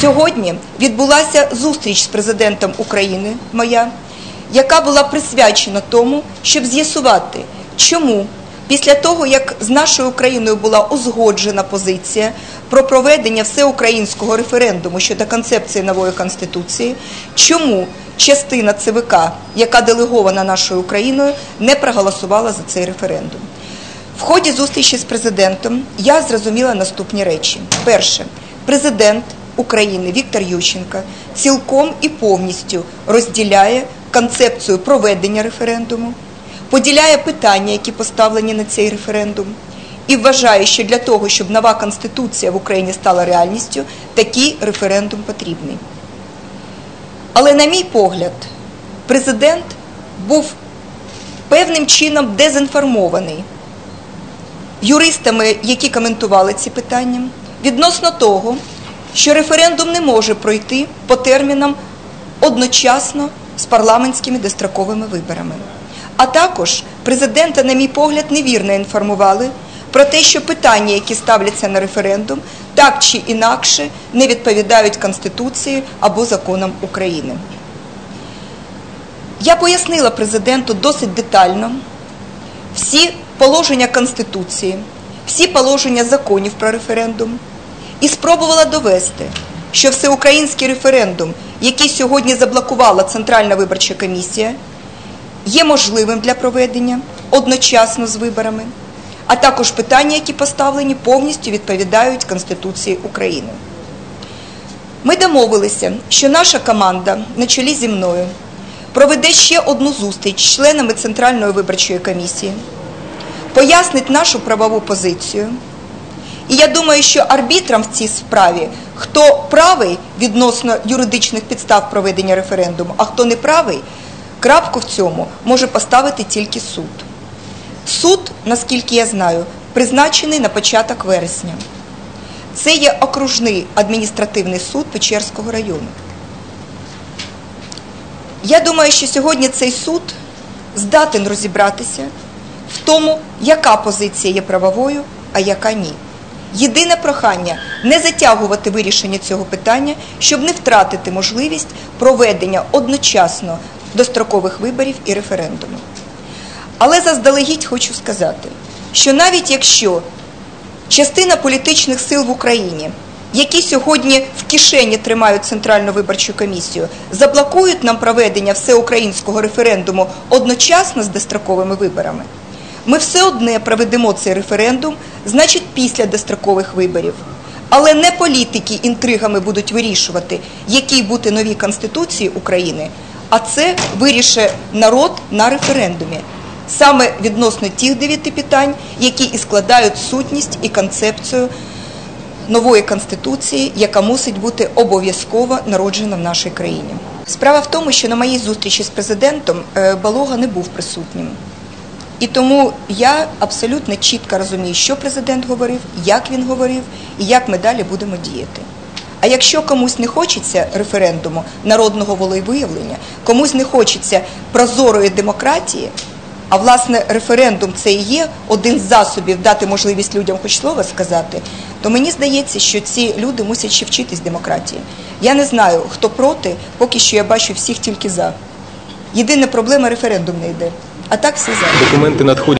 Сьогодні відбулася зустріч з президентом України моя, яка була присвячена тому, щоб з'ясувати, чому після того, як з нашою Україною була узгоджена позиція про проведення всеукраїнського референдуму щодо концепції нової конституції, чому частина ЦВК, яка делегована нашою Україною, не проголосувала за цей референдум. В ході зустрічі з президентом я зрозуміла наступні речі: перше, президент України Віктор Ющенко цілком і повністю розділяє концепцію проведення референдуму, поділяє питання, які поставлені на цей референдум, і вважає, що для того, щоб нова конституція в Україні стала реальністю, такий референдум потрібний. Але, на мій погляд, президент був певним чином дезінформований юристами, які коментували ці питання, відносно того, що референдум не може пройти по термінам одночасно з парламентськими достроковими виборами. А також президента, на мій погляд, невірно інформували про те, що питання, які ставляться на референдум, так чи інакше не відповідають Конституції або законам України. Я пояснила президенту досить детально всі положення Конституції, всі положення законів про референдум і спробувала довести, що всеукраїнський референдум, який сьогодні заблокувала Центральна виборча комісія, є можливим для проведення одночасно з виборами, а також питання, які поставлені, повністю відповідають Конституції України. Ми домовилися, що наша команда на чолі зі мною проведе ще одну зустріч з членами Центральної виборчої комісії, пояснить нашу правову позицію. Я думаю, що арбітром в цій справі, хто правий відносно юридичних підстав проведення референдуму, а хто не правий, крапку в цьому може поставити тільки суд. Суд, наскільки я знаю, призначений на початок вересня. Це є окружний адміністративний суд Печерського району. Я думаю, що сьогодні цей суд здатен розібратися в тому, яка позиція є правовою, а яка ні. Єдине прохання не затягувати вирішення цього питання, щоб не втратити можливість проведення одночасно дострокових виборів і референдуму. Але заздалегідь хочу сказати, що навіть якщо частина політичних сил в Україні, які сьогодні в кишені тримають Центральну виборчу комісію, заблокують нам проведення всеукраїнського референдуму одночасно з достроковими виборами, ми все одне проведемо цей референдум, значить, після дострокових виборів. Але не політики інтригами будуть вирішувати, які бути нові Конституції України, а це вирішить народ на референдумі. Саме відносно тих дев'яти питань, які і складають сутність і концепцію нової конституції, яка мусить бути обов'язково народжена в нашій країні. Справа в тому, що на моїй зустрічі з президентом е, Балога не був присутнім. І тому я абсолютно чітко розумію, що президент говорив, як він говорив і як ми далі будемо діяти. А якщо комусь не хочеться референдуму, народного волевиявлення, комусь не хочеться прозорої демократії, а власне референдум це і є один з засобів дати можливість людям хоч слово сказати, то мені здається, що ці люди мусять ще вчитись демократії. Я не знаю, хто проти, поки що я бачу всіх тільки за. Єдина проблема референдум не йде. А так все за. Документи надходять.